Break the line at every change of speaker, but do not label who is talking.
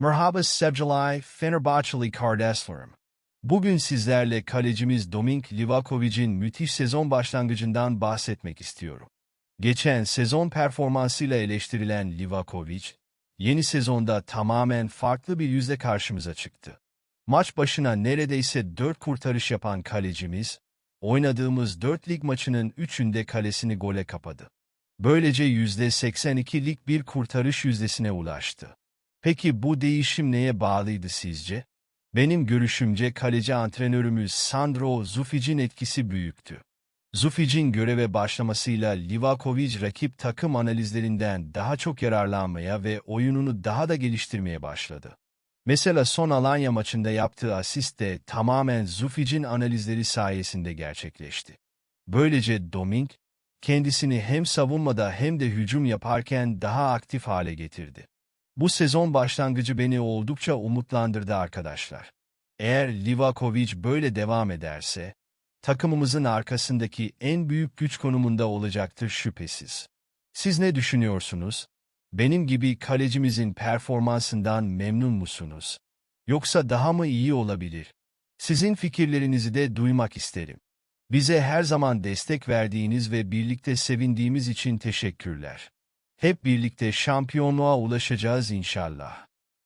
Merhaba sevgili Fenerbahçeli kardeşlerim. Bugün sizlerle kalecimiz Domink Livakovic'in müthiş sezon başlangıcından bahsetmek istiyorum. Geçen sezon performansıyla eleştirilen Livakovic, yeni sezonda tamamen farklı bir yüzle karşımıza çıktı. Maç başına neredeyse 4 kurtarış yapan kalecimiz, oynadığımız 4 lig maçının 3'ünde kalesini gole kapadı. Böylece %82'lik bir kurtarış yüzdesine ulaştı. Peki bu değişim neye bağlıydı sizce? Benim görüşümce kaleci antrenörümüz Sandro Zufic'in etkisi büyüktü. Zufic'in göreve başlamasıyla Livakovic rakip takım analizlerinden daha çok yararlanmaya ve oyununu daha da geliştirmeye başladı. Mesela son Alanya maçında yaptığı asist de tamamen Zufic'in analizleri sayesinde gerçekleşti. Böylece Domink, kendisini hem savunmada hem de hücum yaparken daha aktif hale getirdi. Bu sezon başlangıcı beni oldukça umutlandırdı arkadaşlar. Eğer Livakovic böyle devam ederse, takımımızın arkasındaki en büyük güç konumunda olacaktır şüphesiz. Siz ne düşünüyorsunuz? Benim gibi kalecimizin performansından memnun musunuz? Yoksa daha mı iyi olabilir? Sizin fikirlerinizi de duymak isterim. Bize her zaman destek verdiğiniz ve birlikte sevindiğimiz için teşekkürler. Hep birlikte şampiyonluğa ulaşacağız inşallah.